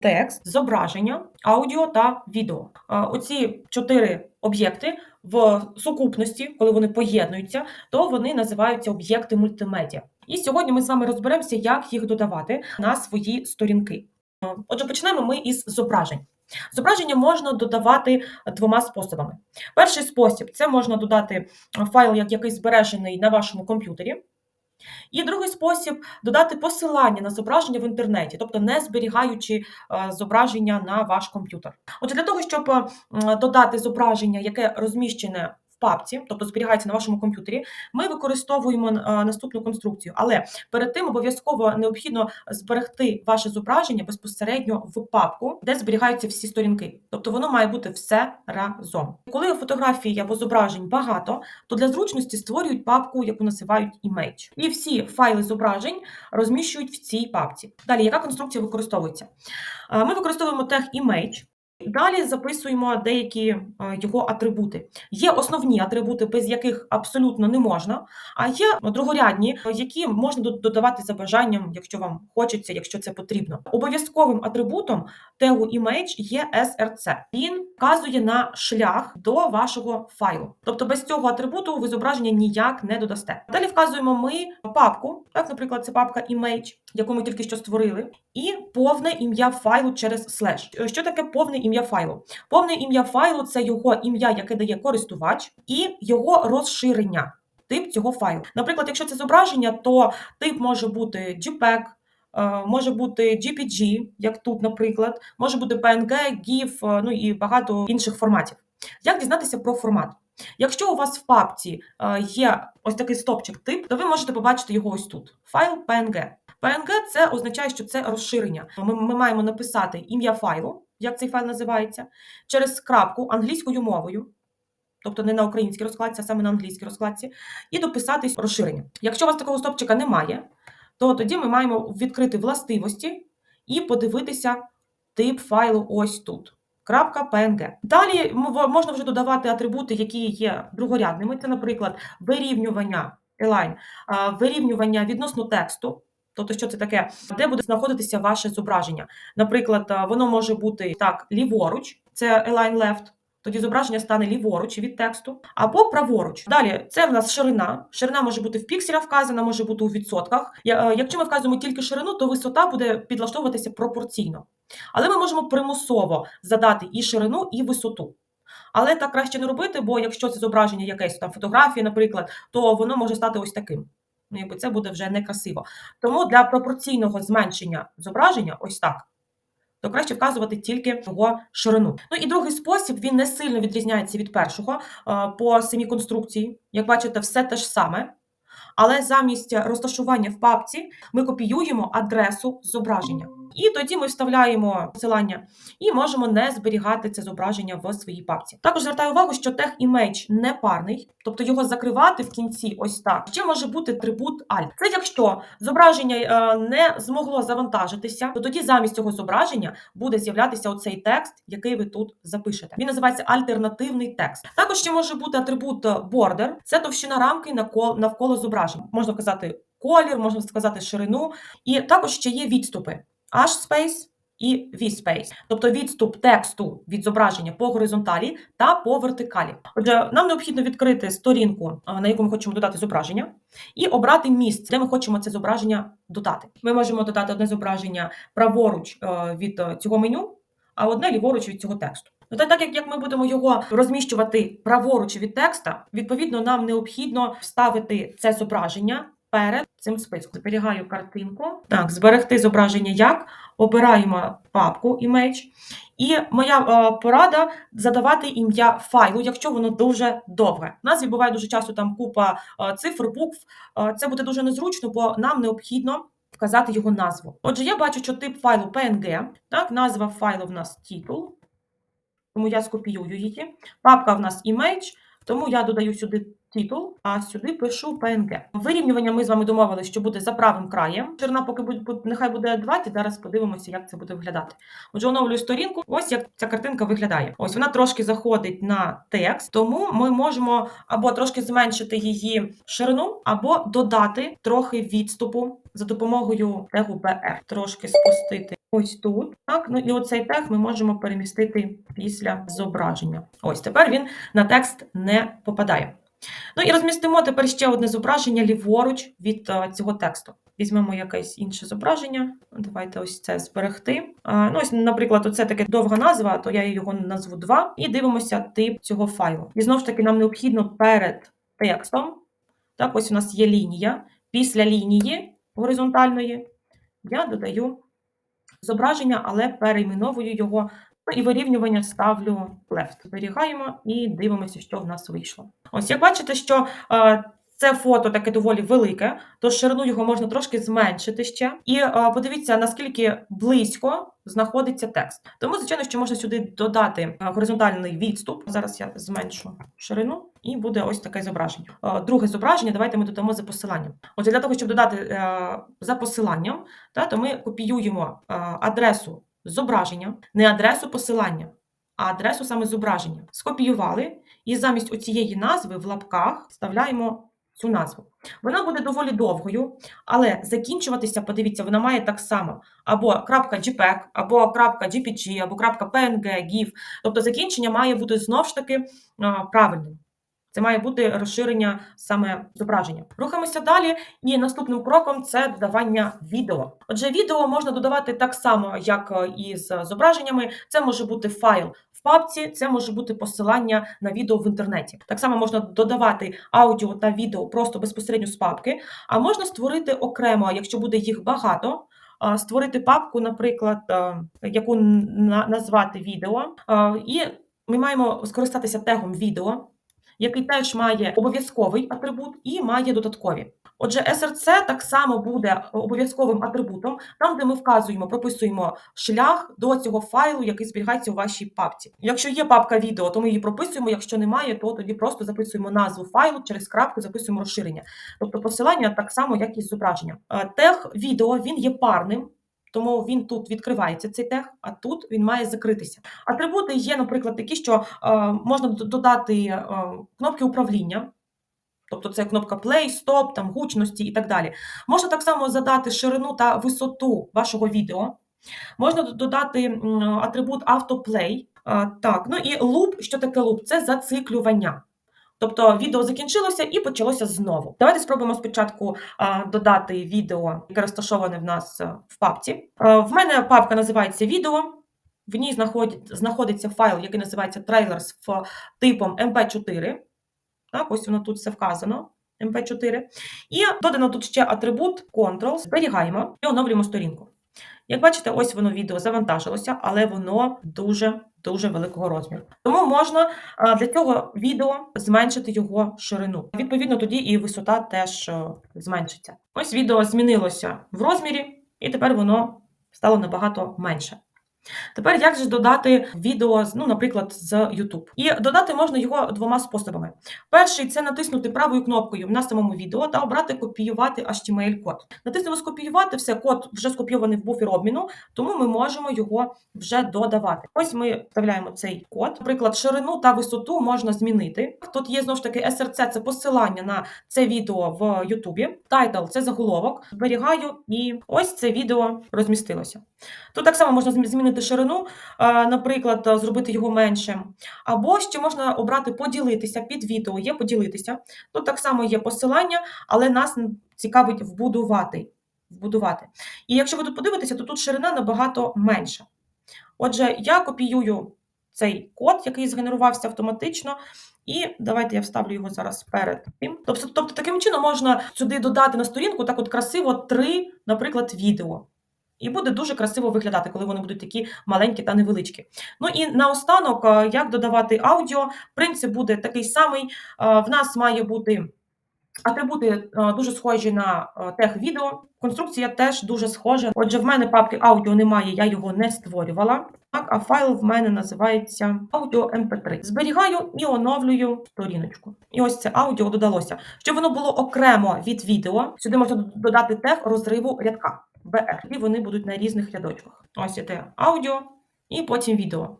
текст, зображення, аудіо та відео. Оці чотири об'єкти в сукупності, коли вони поєднуються, то вони називаються об'єкти мультимедіа. І сьогодні ми з вами розберемося, як їх додавати на свої сторінки. Отже, почнемо ми із зображень. Зображення можна додавати двома способами. Перший спосіб це можна додати файл, як який збережений на вашому комп'ютері. І другий спосіб додати посилання на зображення в інтернеті, тобто не зберігаючи е, зображення на ваш комп'ютер. Отже, для того, щоб е, додати зображення, яке розміщене папці, тобто зберігається на вашому комп'ютері, ми використовуємо е, наступну конструкцію. Але перед тим обов'язково необхідно зберегти ваше зображення безпосередньо в папку, де зберігаються всі сторінки. Тобто воно має бути все разом. Коли фотографій або зображень багато, то для зручності створюють папку, яку називають image. І всі файли зображень розміщують в цій папці. Далі, яка конструкція використовується? Е, Ми використовуємо тег image. Далі записуємо деякі е, його атрибути. Є основні атрибути, без яких абсолютно не можна, а є другорядні, які можна додавати за бажанням, якщо вам хочеться, якщо це потрібно. Обов'язковим атрибутом тегу image є SRC. Він вказує на шлях до вашого файлу. Тобто без цього атрибуту ви зображення ніяк не додасте. Далі вказуємо ми папку, так, наприклад, це папка image, яку ми тільки що створили, і повне ім'я файлу через слеш. Що таке повне ім'я файлу? Повне ім'я файлу це його ім'я, яке дає користувач, і його розширення. Тип цього файлу. Наприклад, якщо це зображення, то тип може бути JPEG, е, може бути JPG, як тут, наприклад, може бути PNG, GIF, е, ну і багато інших форматів. Як дізнатися про формат? Якщо у вас в папці е, є ось такий стопчик тип, то ви можете побачити його ось тут. Файл PNG. PNG це означає, що це розширення. Ми, ми маємо написати ім'я файлу, як цей файл називається, через крапку англійською мовою, тобто не на українській розкладці, а саме на англійській розкладці, і дописати розширення. Якщо у вас такого стопчика немає, то тоді ми маємо відкрити властивості і подивитися тип файлу ось тут. .png. Далі можна вже додавати атрибути, які є другорядними. Це, наприклад, вирівнювання а, вирівнювання відносно тексту. Тобто, що це таке, де буде знаходитися ваше зображення. Наприклад, воно може бути так ліворуч, це align left, тоді зображення стане ліворуч від тексту, або праворуч. Далі це в нас ширина. Ширина може бути в пікселях вказана, може бути у відсотках. Е, Якщо ми вказуємо тільки ширину, то висота буде підлаштовуватися пропорційно. Але ми можемо примусово задати і ширину, і висоту. Але так краще не робити, бо якщо це зображення якесь там фотографії, наприклад, то воно може стати ось таким. Ну, якби це буде вже некрасиво. Тому для пропорційного зменшення зображення, ось так, то краще вказувати тільки його ширину. Ну і другий спосіб він не сильно відрізняється від першого е, по самій конструкції. Як бачите, все те ж саме. Але замість розташування в папці ми копіюємо адресу зображення. І тоді ми вставляємо посилання і можемо не зберігати це зображення в своїй папці. Також звертаю увагу, що тег image не парний, тобто його закривати в кінці ось так. Ще може бути атрибут alt. Це якщо зображення е, не змогло завантажитися, то тоді замість цього зображення буде з'являтися оцей текст, який ви тут запишете. Він називається альтернативний текст. Також ще може бути атрибут border, це товщина рамки навколо зображення. Можна вказати колір, можна сказати ширину, і також ще є відступи. H-space і V-space, тобто відступ тексту від зображення по горизонталі та по вертикалі. Отже, нам необхідно відкрити сторінку, на яку ми хочемо додати зображення, і обрати місце, де ми хочемо це зображення додати. Ми можемо додати одне зображення праворуч е, від е, цього меню, а одне ліворуч від цього тексту. Ну, та так як ми будемо його розміщувати праворуч від текста, відповідно, нам необхідно вставити це зображення перед цим списком. Зберігаю картинку. Так, зберегти зображення як. Обираємо папку image. І моя е, порада задавати ім'я файлу, якщо воно дуже довге. У нас буває дуже часто там купа е, цифр, букв. Е, це буде дуже незручно, бо нам необхідно вказати його назву. Отже, я бачу, що тип файлу PNG, так, назва файлу в нас титул, тому я скопіюю її. Папка в нас image, тому я додаю сюди титул, а сюди пишу PNG. Вирівнювання ми з вами домовилися, що буде за правим краєм. Ширина поки буде, нехай буде 20, зараз подивимося, як це буде виглядати. Отже, оновлюю сторінку. Ось як ця картинка виглядає. Ось вона трошки заходить на текст, тому ми можемо або трошки зменшити її ширину, або додати трохи відступу за допомогою тегу BR. Трошки спустити ось тут. Так, ну і оцей тег ми можемо перемістити після зображення. Ось тепер він на текст не попадає. Ну і розмістимо тепер ще одне зображення ліворуч від е, цього тексту. Візьмемо якесь інше зображення. Давайте ось це зберегти. Ну, ось, наприклад, оце таке довга назва, то я його назву 2, і дивимося тип цього файлу. І знову ж таки, нам необхідно перед текстом. Так, ось у нас є лінія. Після лінії горизонтальної я додаю зображення, але перейменовую його. І вирівнювання ставлю left. Зберігаємо і дивимося, що в нас вийшло. Ось як бачите, що е, це фото таке доволі велике, то ширину його можна трошки зменшити ще. І е, подивіться, наскільки близько знаходиться текст. Тому, звичайно, що можна сюди додати е, горизонтальний відступ. Зараз я зменшу ширину, і буде ось таке зображення. Друге зображення, давайте ми додамо за посиланням. Отже, для того, щоб додати за посиланням, то ми копіюємо адресу зображення, не адресу посилання, а адресу саме зображення. Скопіювали, і замість оцієї назви в лапках вставляємо цю назву. Вона буде доволі довгою, але закінчуватися, подивіться, вона має так само: або .jpeg, або .jpg, або .png, GIF. Тобто закінчення має бути знов ж таки правильним. Це має бути розширення саме зображення. Рухаємося далі, і наступним кроком це додавання відео. Отже, відео можна додавати так само, як е, і з зображеннями. Це може бути файл в папці, це може бути посилання на відео в інтернеті. Так само можна додавати аудіо та відео просто безпосередньо з папки, а можна створити окремо, якщо буде їх багато. Створити папку, наприклад, е, яку назвати відео, е, і ми маємо скористатися тегом відео який теж має обов'язковий атрибут і має додаткові. Отже, SRC так само буде обов'язковим атрибутом, там, де ми вказуємо, прописуємо шлях до цього файлу, який зберігається у вашій папці. Якщо є папка відео, то ми її прописуємо. Якщо немає, то тоді просто записуємо назву файлу через крапку, записуємо розширення. Тобто посилання так само, як і зображення. Е, Тег відео він є парним. Тому він тут відкривається цей тег, а тут він має закритися. Атрибути є, наприклад, такі, що е, можна додати е, кнопки управління, тобто це кнопка play, stop, там гучності і так далі. Можна так само задати ширину та висоту вашого відео. Можна додати атрибут автоплей. Е, так, ну і loop, що таке loop? Це зациклювання. Тобто відео закінчилося і почалося знову. Давайте спробуємо спочатку додати відео, яке розташоване в нас е, в папці. Е, В мене папка називається відео. В ній знаходить, знаходиться файл, який називається trailers в типом MP4. Так, ось воно тут все вказано. MP4. І додано тут ще атрибут Control. Зберігаємо і оновлюємо сторінку. Як бачите, ось воно відео завантажилося, але воно дуже дуже великого розміру. Тому можна для цього відео зменшити його ширину. Відповідно, тоді і висота теж е, зменшиться. Ось відео змінилося в розмірі, і тепер воно стало набагато менше. Тепер як же додати відео, ну, наприклад, з YouTube? І додати можна його двома способами. Перший це натиснути правою кнопкою на самому відео та обрати копіювати HTML-код. Натиснемо скопіювати, все, код вже скопійований в буфер обміну, тому ми можемо його вже додавати. Ось ми вставляємо цей код. Наприклад, ширину та висоту можна змінити. Тут є знову ж таки SRC, це посилання на це відео в YouTube. Title – це заголовок. Зберігаю, і ось це відео розмістилося. Тут так само можна змі- змінити ширину, наприклад, зробити його меншим. Або ще можна обрати поділитися під відео. Є поділитися. Тут так само є посилання, але нас цікавить вбудувати. вбудувати. І якщо ви тут подивитеся, то тут ширина набагато менша. Отже, я копіюю цей код, який згенерувався автоматично. І давайте я вставлю його зараз перед тим. Тобто, тобто таким чином можна сюди додати на сторінку так от красиво три, наприклад, відео. І буде дуже красиво виглядати, коли вони будуть такі маленькі та невеличкі. Ну і наостанок, е, як додавати аудіо, принцип буде такий самий. Е, В нас має бути Атрибути е, дуже схожі на тег відео. Конструкція теж дуже схожа. Отже, в мене папки аудіо немає, я його не створювала. Так, а файл в мене називається аудіо MP3. Зберігаю і оновлюю сторіночку. І ось це аудіо додалося. Щоб воно було окремо від відео, сюди можна додати тег розриву рядка BR. І вони будуть на різних рядочках. Ось іде аудіо і потім відео.